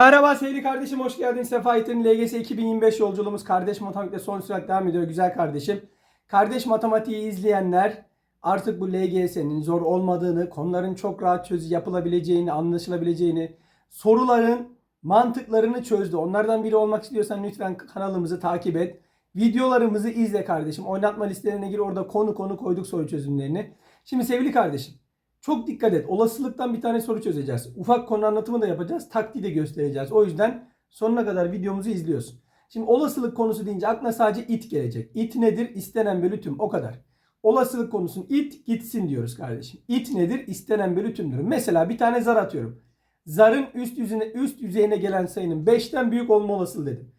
Merhaba sevgili kardeşim hoş geldin. Sefa Yiğit'in LGS 2025 yolculuğumuz kardeş matematikte son sürat devam ediyor güzel kardeşim. Kardeş matematiği izleyenler artık bu LGS'nin zor olmadığını, konuların çok rahat çöz yapılabileceğini, anlaşılabileceğini, soruların mantıklarını çözdü. Onlardan biri olmak istiyorsan lütfen kanalımızı takip et. Videolarımızı izle kardeşim. Oynatma listelerine gir orada konu konu koyduk soru çözümlerini. Şimdi sevgili kardeşim çok dikkat et. Olasılıktan bir tane soru çözeceğiz. Ufak konu anlatımı da yapacağız. Taktiği de göstereceğiz. O yüzden sonuna kadar videomuzu izliyorsun. Şimdi olasılık konusu deyince aklına sadece it gelecek. It nedir? İstenen bölü tüm. O kadar. Olasılık konusun it gitsin diyoruz kardeşim. It nedir? İstenen bölü tümdür. Mesela bir tane zar atıyorum. Zarın üst yüzüne üst yüzeyine gelen sayının 5'ten büyük olma olasılığı dedim.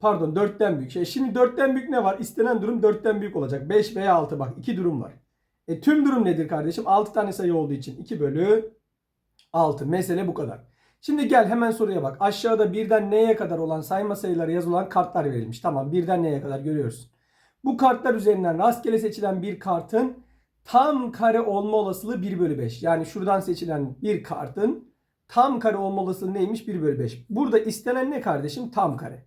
Pardon 4'ten büyük. Şey, şimdi 4'ten büyük ne var? İstenen durum 4'ten büyük olacak. 5 veya 6 bak iki durum var. E, tüm durum nedir kardeşim? 6 tane sayı olduğu için 2 bölü 6. Mesele bu kadar. Şimdi gel hemen soruya bak. Aşağıda birden neye kadar olan sayma sayıları yazılan kartlar verilmiş. Tamam birden neye kadar görüyoruz. Bu kartlar üzerinden rastgele seçilen bir kartın tam kare olma olasılığı 1 bölü 5. Yani şuradan seçilen bir kartın tam kare olma olasılığı neymiş? 1 bölü 5. Burada istenen ne kardeşim? Tam kare.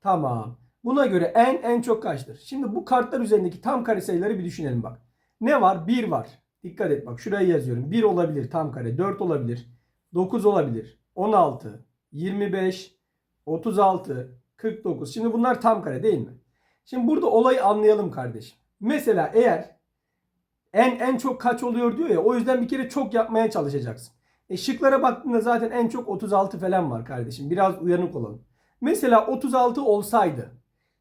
Tamam. Buna göre en en çok kaçtır? Şimdi bu kartlar üzerindeki tam kare sayıları bir düşünelim bak. Ne var? 1 var. Dikkat et bak şuraya yazıyorum. 1 olabilir tam kare. 4 olabilir. 9 olabilir. 16, 25, 36, 49. Şimdi bunlar tam kare değil mi? Şimdi burada olayı anlayalım kardeşim. Mesela eğer en en çok kaç oluyor diyor ya o yüzden bir kere çok yapmaya çalışacaksın. E şıklara baktığında zaten en çok 36 falan var kardeşim. Biraz uyanık olalım. Mesela 36 olsaydı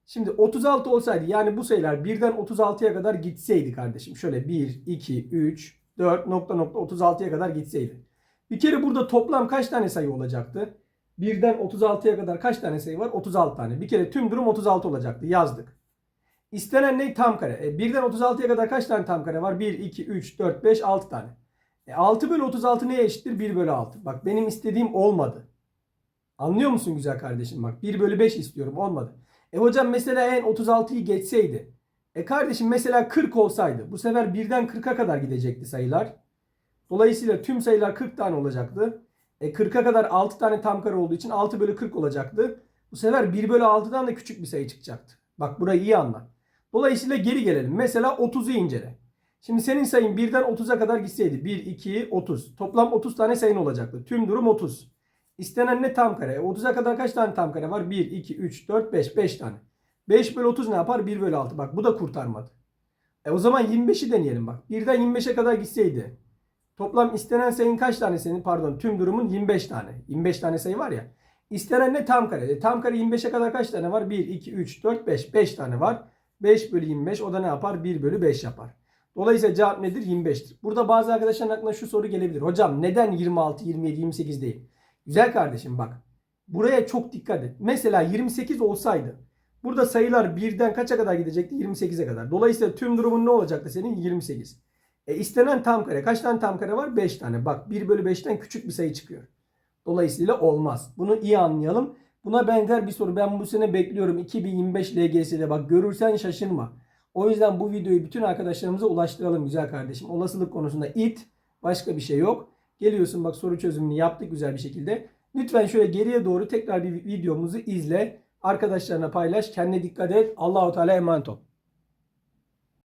Şimdi 36 olsaydı yani bu sayılar 1'den 36'ya kadar gitseydi kardeşim. Şöyle 1, 2, 3, 4 nokta nokta 36'ya kadar gitseydi. Bir kere burada toplam kaç tane sayı olacaktı? 1'den 36'ya kadar kaç tane sayı var? 36 tane. Bir kere tüm durum 36 olacaktı. Yazdık. İstenen ne? Tam kare. E, 1'den 36'ya kadar kaç tane tam kare var? 1, 2, 3, 4, 5, 6 tane. E, 6 bölü 36 neye eşittir? 1 bölü 6. Bak benim istediğim olmadı. Anlıyor musun güzel kardeşim? Bak 1 bölü 5 istiyorum. Olmadı. E hocam mesela en 36'yı geçseydi. E kardeşim mesela 40 olsaydı. Bu sefer 1'den 40'a kadar gidecekti sayılar. Dolayısıyla tüm sayılar 40 tane olacaktı. E 40'a kadar 6 tane tam kare olduğu için 6 bölü 40 olacaktı. Bu sefer 1 bölü 6'dan da küçük bir sayı çıkacaktı. Bak burayı iyi anla. Dolayısıyla geri gelelim. Mesela 30'u incele. Şimdi senin sayın 1'den 30'a kadar gitseydi. 1, 2, 30. Toplam 30 tane sayın olacaktı. Tüm durum 30. İstenen ne tam kare? 30'a kadar kaç tane tam kare var? 1, 2, 3, 4, 5. 5 tane. 5 bölü 30 ne yapar? 1 bölü 6. Bak bu da kurtarmadı. E o zaman 25'i deneyelim bak. 1'den 25'e kadar gitseydi. Toplam istenen sayın kaç tane senin? Pardon tüm durumun 25 tane. 25 tane sayı var ya. İstenen ne tam kare? E, tam kare 25'e kadar kaç tane var? 1, 2, 3, 4, 5. 5 tane var. 5 bölü 25 o da ne yapar? 1 bölü 5 yapar. Dolayısıyla cevap nedir? 25'tir. Burada bazı arkadaşların aklına şu soru gelebilir. Hocam neden 26, 27, 28 değil? Güzel kardeşim bak. Buraya çok dikkat et. Mesela 28 olsaydı burada sayılar birden kaça kadar gidecekti? 28'e kadar. Dolayısıyla tüm durumun ne olacaktı senin? 28. E istenen tam kare. Kaç tane tam kare var? 5 tane. Bak 1 bölü 5'ten küçük bir sayı çıkıyor. Dolayısıyla olmaz. Bunu iyi anlayalım. Buna benzer bir soru ben bu sene bekliyorum. 2025 LGS'de bak görürsen şaşırma. O yüzden bu videoyu bütün arkadaşlarımıza ulaştıralım güzel kardeşim. Olasılık konusunda it başka bir şey yok. Geliyorsun bak soru çözümünü yaptık güzel bir şekilde. Lütfen şöyle geriye doğru tekrar bir videomuzu izle. Arkadaşlarına paylaş. Kendine dikkat et. Allahu Teala emanet ol.